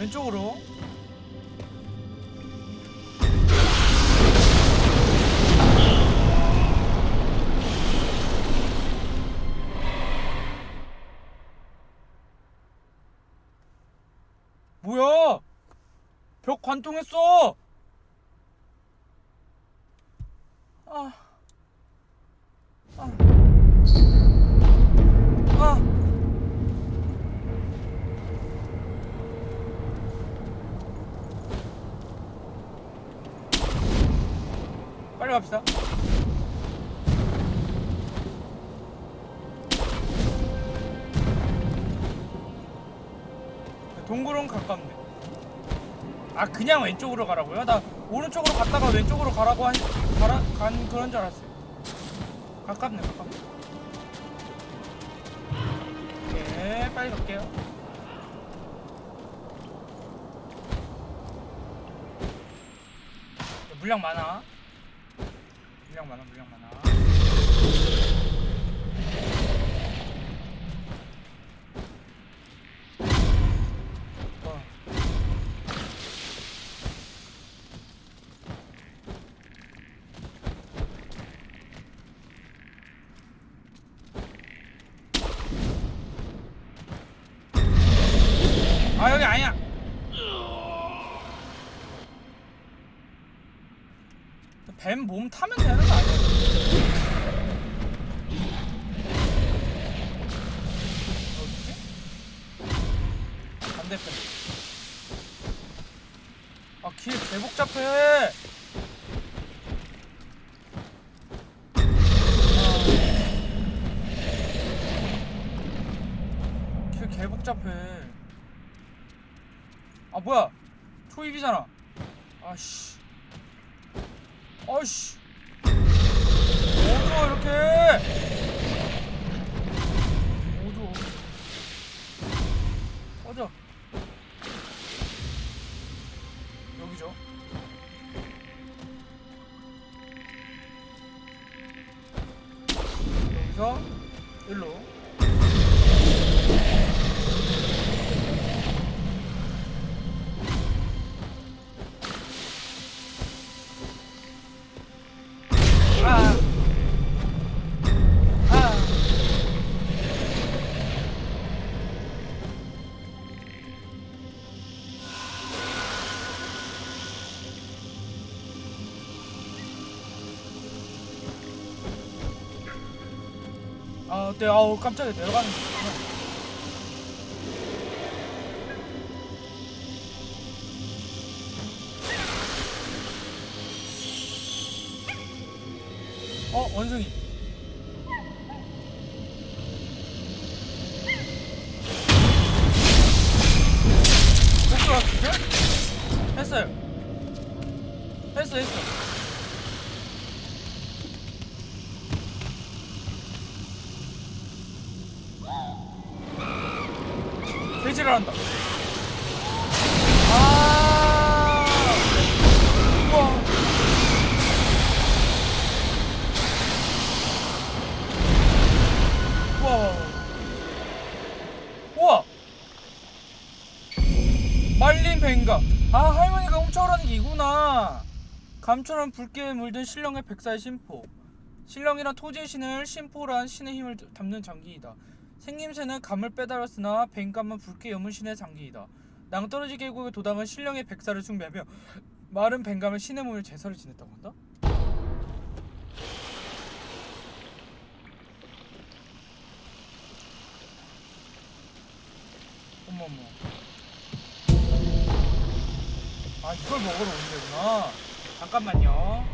왼쪽으로. 뭐야? 벽 관통했어 가깝네. 아 그냥 왼쪽으로 가라고요? 나 오른쪽으로 갔다가 왼쪽으로 가라고 한, 가라, 간 그런 줄 알았어요. 가깝네 가깝네. 네 빨리 갈게요. 물량 많아. 물량 많아 물량 많아. 뱀 몸 타면 되는 거 아니야? 어디지? 반대편. 아, 길 개 복잡해. 아. 복잡해. 아, 뭐야? 초입이잖아. 아씨. 아씨. 어두워 이렇게. 아, 네, 아우 깜짝이야 내려가는. 어, 원숭이. 뱅가. 아 할머니가 훔쳐오라는 게 이구나. 감초란 붉게 물든 신령의 백사의 심포. 신령이란 토지의 신을 심포란 신의 힘을 담는 장기이다. 생김새는 감을 빼달았으나 뱅감은 붉게 여문 신의 장기이다. 낭떠러지 계곡의 도당은 신령의 백사를 숭배하며 마른 뱅감은 신의 몸을 제사를 지냈다고 한다. 어머머. 아 이걸 먹으러 오는 데구나. 잠깐만요.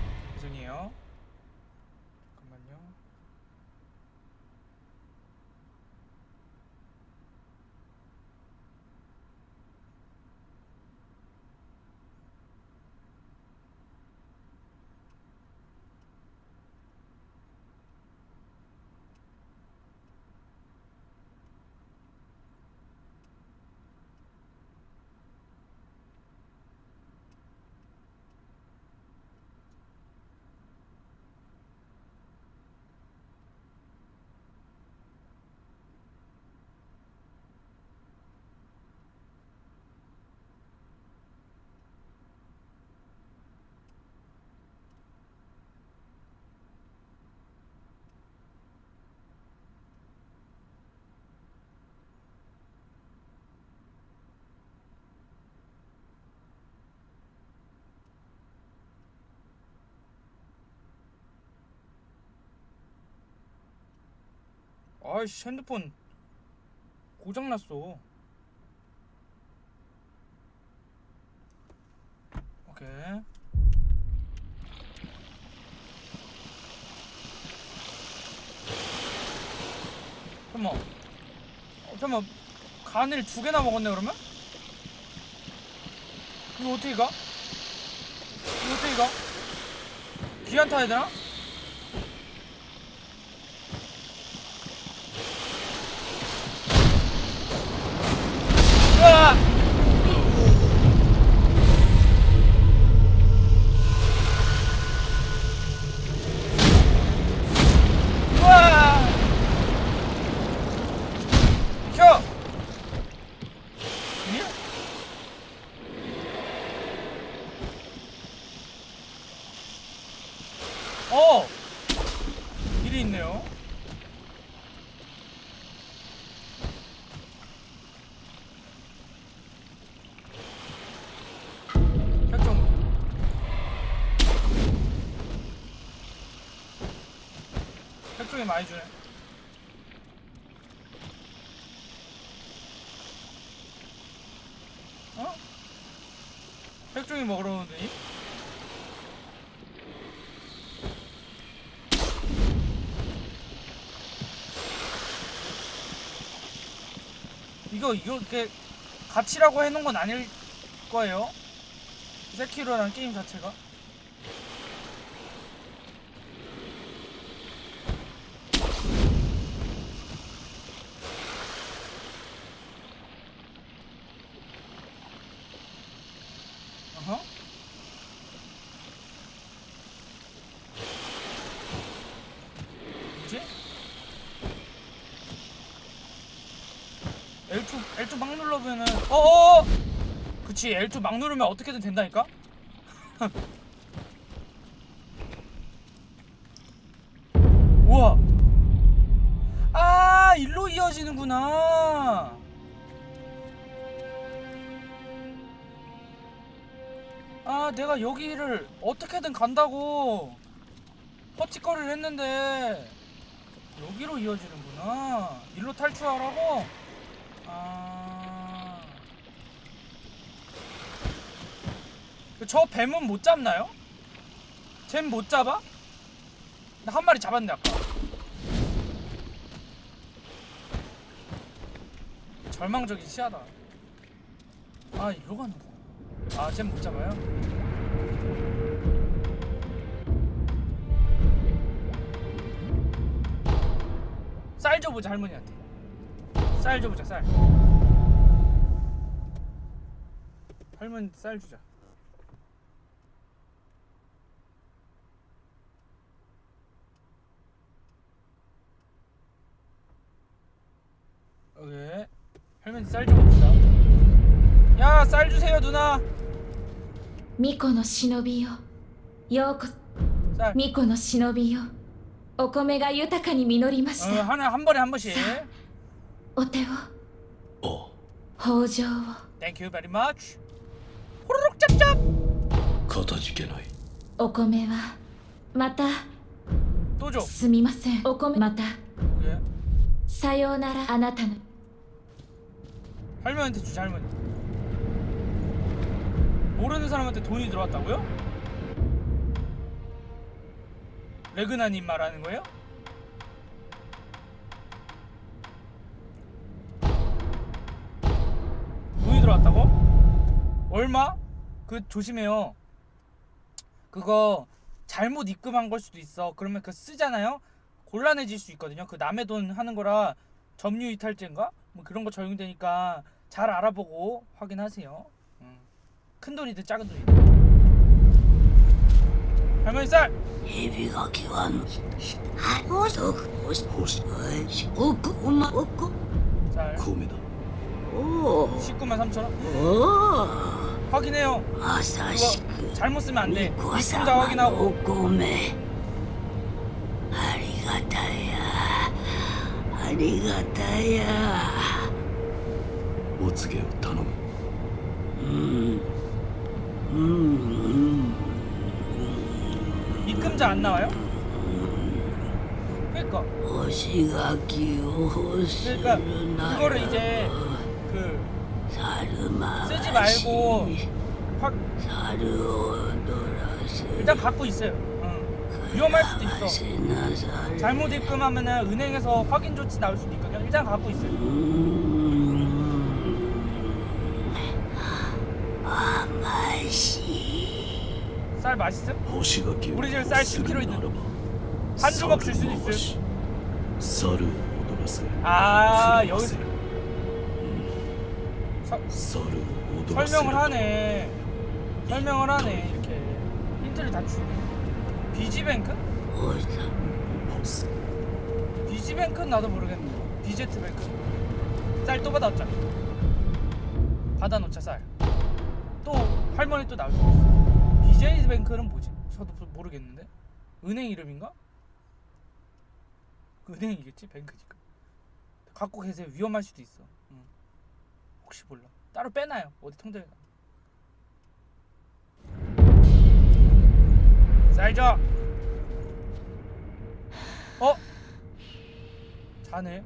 아이씨 핸드폰 고장 났어. 오케이. 잠깐만. 어, 잠깐만. 간을 두 개나 먹었네 그러면? 이거 어떻게 가? 이거 어떻게 가? 귀한 타야 되나? 혈정이 많이 주네. 어? 혈종이 먹으러 오더니? 이거 이거 이렇게 가치라고 해놓은 건 아닐 거예요. 세키로라는 게임 자체가. 어허. 뭐지? L2 L2 막 눌러보면은 어어 그치 L2 막 누르면 어떻게든 된다니까? 우와! 아 일로 이어지는구나! 아 내가 여기를 어떻게든 간다고 헛짓거리를 했는데 여기로 이어지는구나. 일로 탈출하라고 아. 저 뱀은 못 잡나요? 쟨 못 잡아? 나 한 마리 잡았는데 아까. 절망적인 시야다. 아 이리로 가는 거. 아, 쟨 못 잡아요? 쌀 줘보자 할머니한테. 쌀 줘보자 쌀. 할머니 쌀 주자. 오케이. 할머니 쌀 줘봅시다. 야, 쌀 주세요 누나. 巫女の忍びよようこ 쌀. 巫女の忍びよお米が豊かに実りまし 어, た 하나 한 번에 한 번씩. お手をお豊穣を Thank you very much. 호로록 짭짭. かたじけないお米はまた 또 줘. すみませんお米また 오케이. さようならあなたの 할머니한테 주자 할머니. 모르는 사람한테 돈이 들어왔다고요? 레그나님 말하는 거예요? 얼마? 그 조심해요. 그거 잘못 입금한 걸 수도 있어. 그러면 그 쓰잖아요. 곤란해질 수 있거든요. 그 남의 돈 하는 거라 점유 이탈죄인가? 뭐 그런 거 적용되니까 잘 알아보고 확인하세요. 음. 큰 돈이든 작은 돈이든. 할머니 쌀. 19만 3천 원. 확인해요. おまさしく 잘못 쓰면 안 돼. 巫女 입금자 様のお 확인하고. 米ありがたやありがたやお告げを頼むうんうんうん 입금자 안 나와요? 그러니까 星垣を欲する 그러니까 なら 그거를 이제 그 猿回 쓰지 말고 し 확 猿を踊らせ 일단 갖고 있어요. 응. 위험할 수도 있어. せなされ 잘못 입금하면은 은행에서 확인 조치 나올 수도 있거든요. 일단 갖고 있어요. うーん甘し 쌀 맛있음? 干し柿を 우리 집에 쌀 する 10kg ならば 한 조각 줄 수도 猿を回 있어요. し猿を踊らせ 아 狂わ 여기 설명을 하네. 설명을 하네. 이렇게 힌트를 다 주네. 비지뱅크? 비지뱅크는 나도 모르겠네. 비제트뱅크. 쌀 또 받아왔잖아. 받아놓자 쌀. 또 할머니 또 나올 수 있어. 비제이뱅크는 뭐지? 저도 모르겠는데. 은행 이름인가? 그 은행이겠지 뱅크니까. 갖고 계세요. 위험할 수도 있어. 응. 혹시 몰라. 따로 빼놔요. 어디 통장에. 쌀 줘. 어? 자네.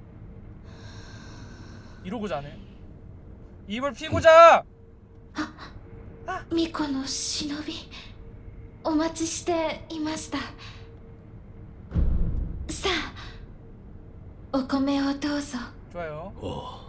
이러고 자네. 입을 피고 자. 巫女の忍びお待ちしていましたさあお米をどうぞ 좋아요.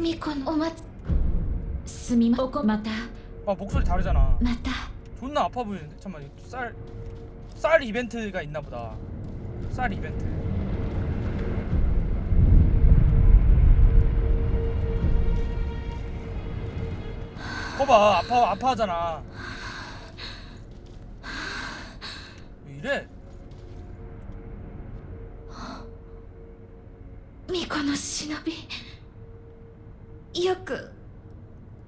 巫女のお待ちすみまおこまた 아 목소리 다르잖아. また 존나 아파 보이는데? 잠깐만 이거 쌀, 쌀 이벤트가 있나 보다. 쌀 이벤트. 거봐 아파 아파하잖아. 왜 이래? 巫女の忍び よく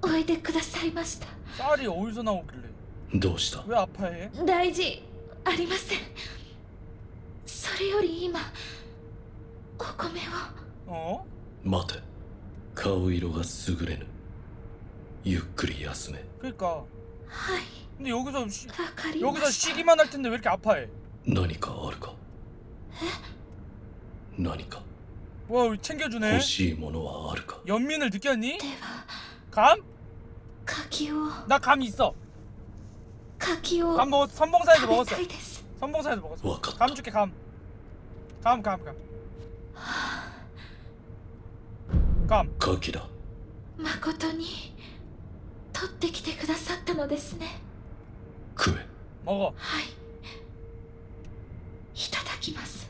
おいでくださいました 쌀이 어디서 나오길래? どうした 왜 아파해? 大事ありませんそれより今お米を 어? 待て顔色が優れぬゆっくり休め 그러니까 はい 근데 여기서 쉬, わかりま 여기서 した 쉬기만 할 텐데 왜 이렇게 아파해? 何かあるか何か 와 챙겨주네. 欲しいものはあるか 연민을 느꼈니? では 감? 柿を 나 감 있어. 柿を 감 먹었. 선봉사에서 食べ 먹었어. たいです 선봉사에서 먹었어. わかった 감 줄게 감. 감 감 감. 감. 柿だ誠に取ってきてくださったのですね食え 먹어. はいいただきます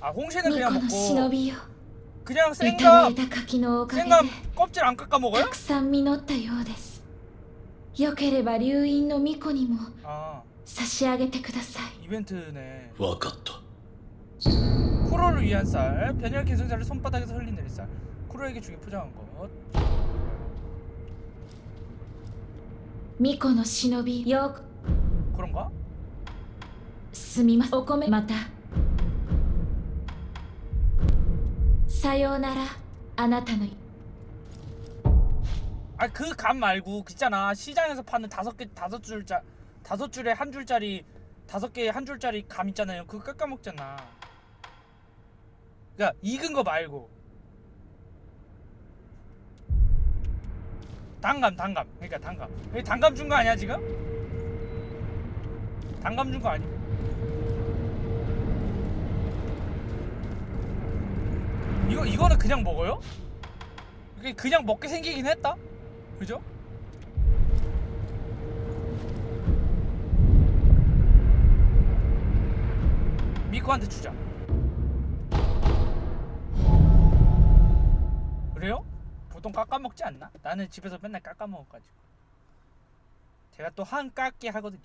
아 홍시는 巫 그냥 女の忍 먹고 びよ 그냥 炒 생감 めた柿のおかげで 생감 껍질 안 깎아 た 먹어요? くさん実ったようですよければ流飲の巫女にも 아 差し上げてください 이벤트네. わかった 쿠로를 위한 쌀, 변혈 계승자를 손바닥에서 흘린 내리쌀. 쿠로에게 주기 포장한 것. 巫女の忍びよ 그런가? すみませんお米また 사요나라 아나타노이. 아 그 값 말고 있잖아. 시장에서 파는 다섯 개 다섯 줄짜 다섯 줄에 한 줄짜리 다섯 개 한 줄짜리 감 있잖아요. 그거 깎아 먹잖아. 그니까 익은 거 말고. 단감 단감. 그니까 단감. 단감 준 거 아니야 지금? 단감 준 거 아니야? 이거 이거는 그냥 먹어요? 이게 그냥 먹게 생기긴 했다. 그죠? 미코한테 주자. 그래요? 보통 깎아 먹지 않나? 나는 집에서 맨날 깎아 먹어가지고. 제가 또 한 깎기 하거든요.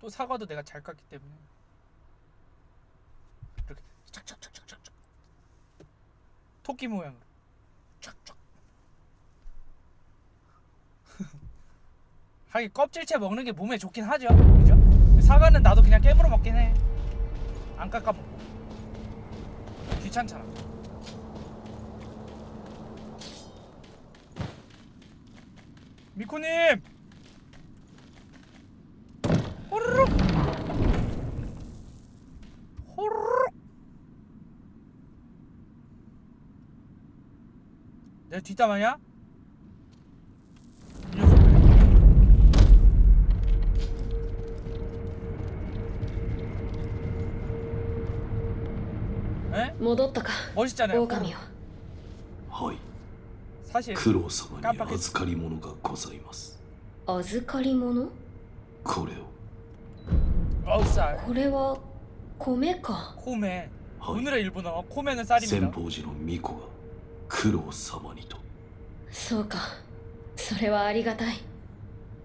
또 사과도 내가 잘 깎기 때문에. 이렇게 착착착착착착. 토끼 모양으로. 촥촥. 하긴 껍질째 먹는 게 몸에 좋긴 하죠. 그죠? 사과는 나도 그냥 깨물어 먹긴 해. 안 깎아 먹고. 귀찮잖아. 미코님! 내 뒷담화냐? 이 녀석. 에? 戻ったか 멋있잖아요. 狼をはい 사실 九郎様に預かり物がございます預かり物これを 어우 쌀これは米か 코메 はい 오늘의 일본어 코메는 先 쌀입니다 方寺の巫女が 苦労様にと。そうか。それはありがたい。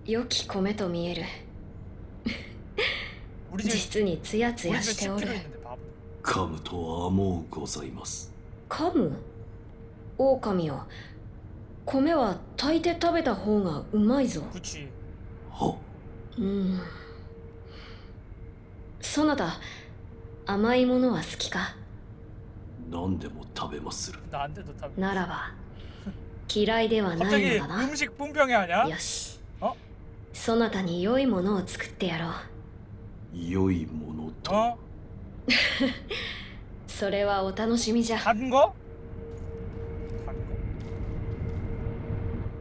良き米と見える。実につやつやしておる。噛むとはもうございます。カむ？狼よ米は炊いて食べた方がうまいぞ。は？うん。そなた甘いものは好きか？何でも食べまする。ならば嫌いではないのだな。よし。そなたに良いものを作ってやろう。良いものと。それはお楽しみじゃ。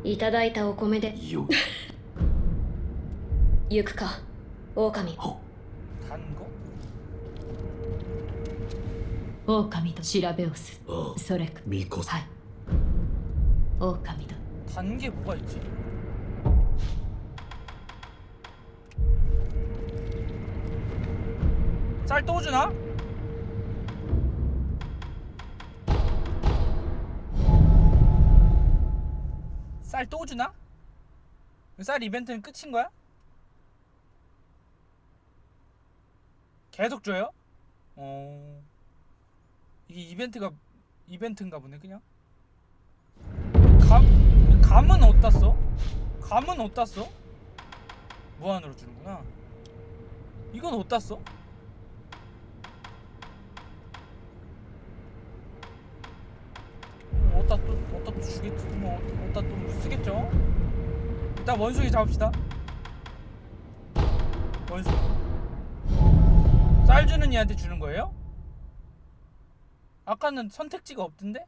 いただいたお米で。行くか狼。 狼と調べをするああそれか巫女はい狼と 단 게 뭐가 있지? 쌀 또 주나? 쌀 또 주나? 쌀 이벤트는 끝인 거야? 계속 줘요? 어 이게 이벤트가 이벤트인가 보네 그냥 감 감은 어디다 써? 감은 어디다 써? 무한으로 주는구나 이건 어디다 써? 어, 어디다 또 어디다 또 주겠지 뭐 어디다 또 쓰겠죠 일단 원숭이 잡읍시다 원숭이 쌀 주는 이한테 주는 거예요? 아까는 선택지가 없던데?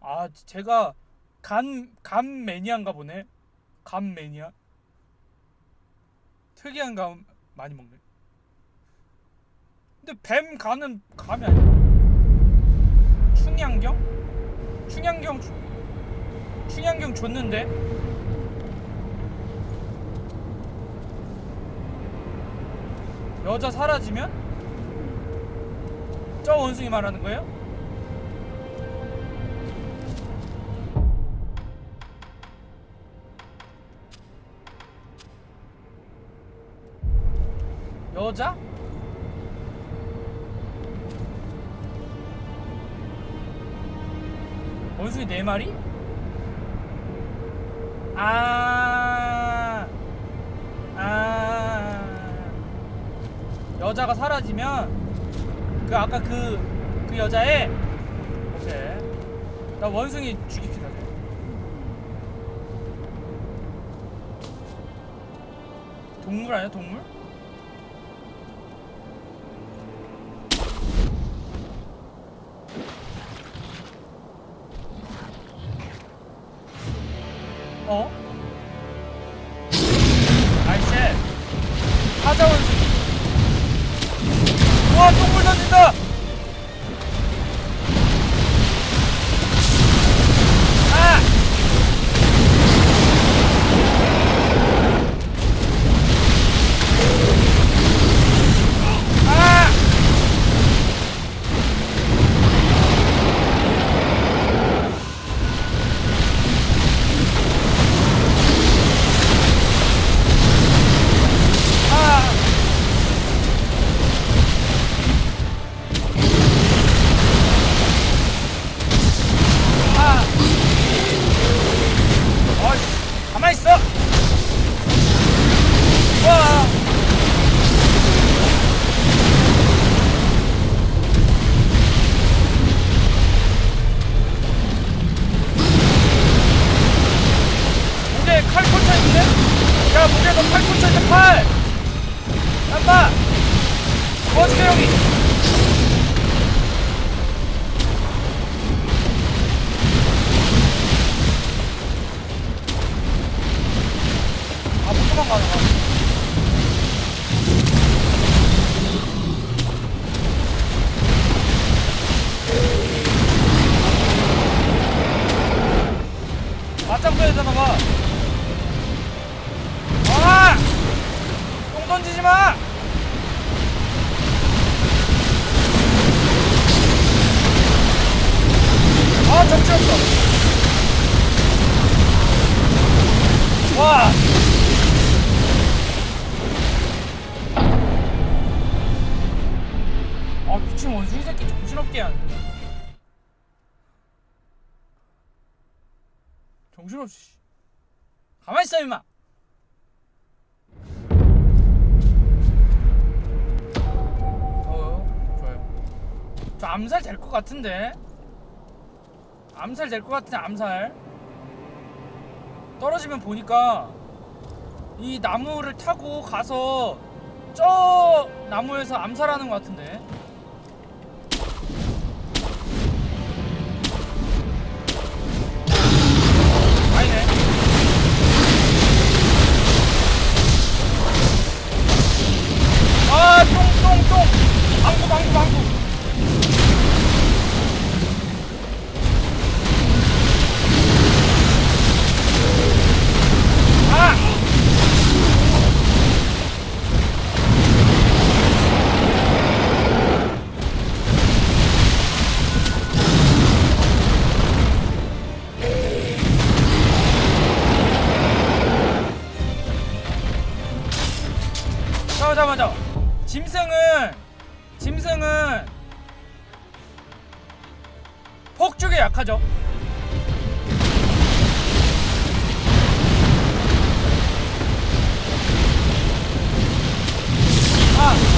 아 제가 간, 간 매니아인가 보네 간 매니아 특이한 감 많이 먹네 근데 뱀 간은 감이 아니야 충양경? 충양경 주- 충양경 줬는데 여자 사라지면? 저 원숭이 말하는 거예요? 여자? 원숭이 네 마리? 아, 아, 여자가 사라지면 그 아까 그, 그 여자의 오케이. 나 원숭이 죽입시다. 네. 동물 아니야 동물? 어? 암살 될 것 같은데? 암살 될 것 같은데, 암살. 떨어지면 보니까 이 나무를 타고 가서 저 나무에서 암살하는 것 같은데. 아. 방구, 방구, 방구. 잠깐만, 짐승은 짐승은 폭죽에 약하죠. 아.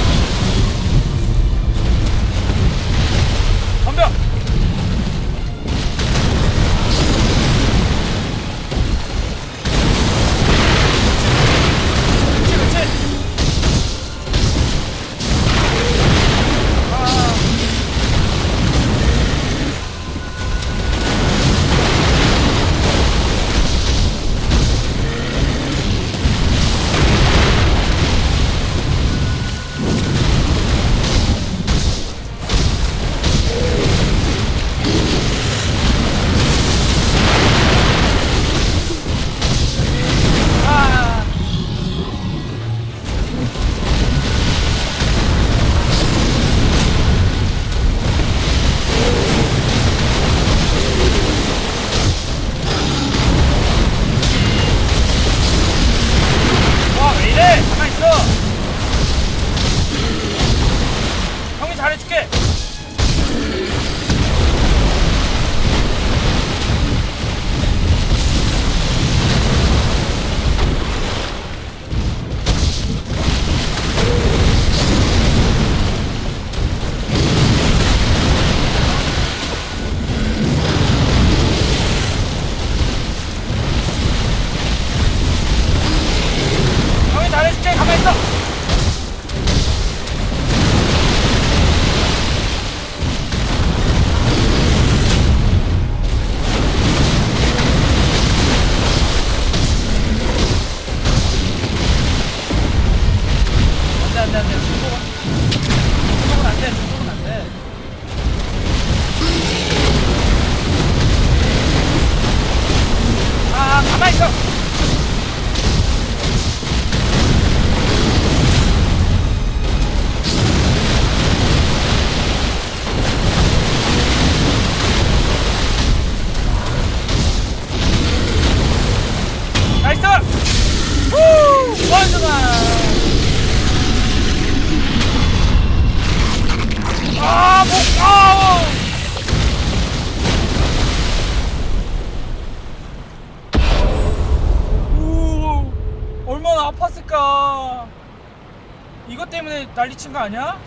이것 때문에 난리친 거 아니야?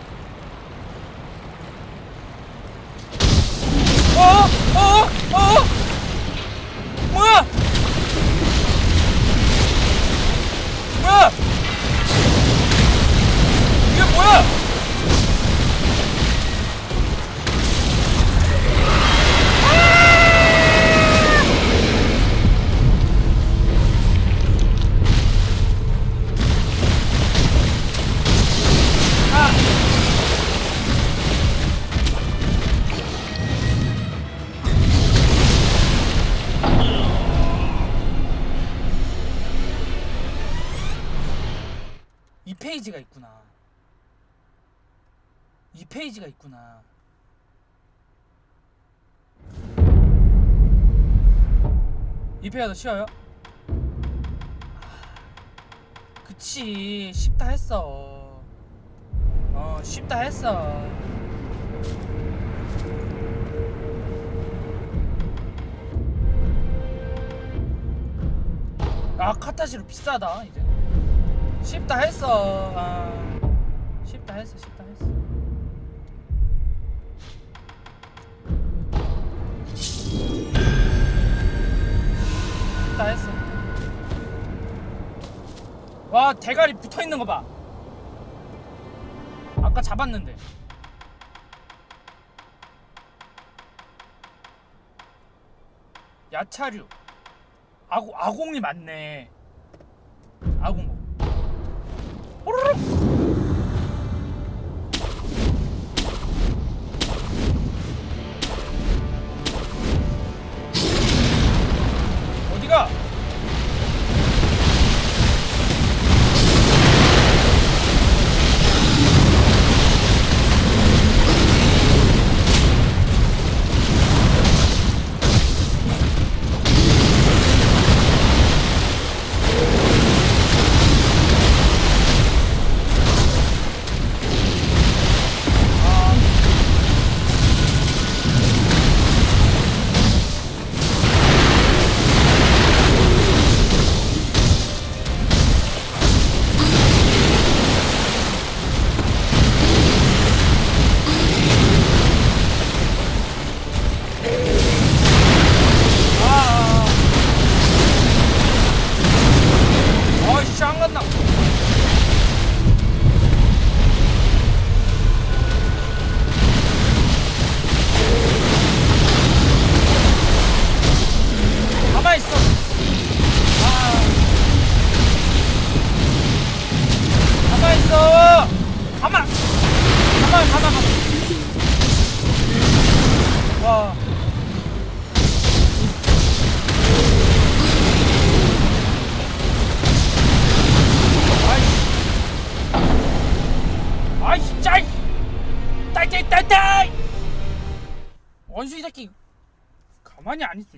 어? 어? 어? 뭐야? 뭐야? 페이지가 이 페이지가 더 쉬워요? 아, 그치 쉽다 했어. 어 쉽다 했어. 아 카타시로 비싸다 이제. 쉽다 했어. 아, 쉽다 했어, 쉽다 했어. 쉽다 했어. 와 대가리 붙어 있는 거 봐. 아까 잡았는데. 야차류. 아고 아공이 맞네. 원숭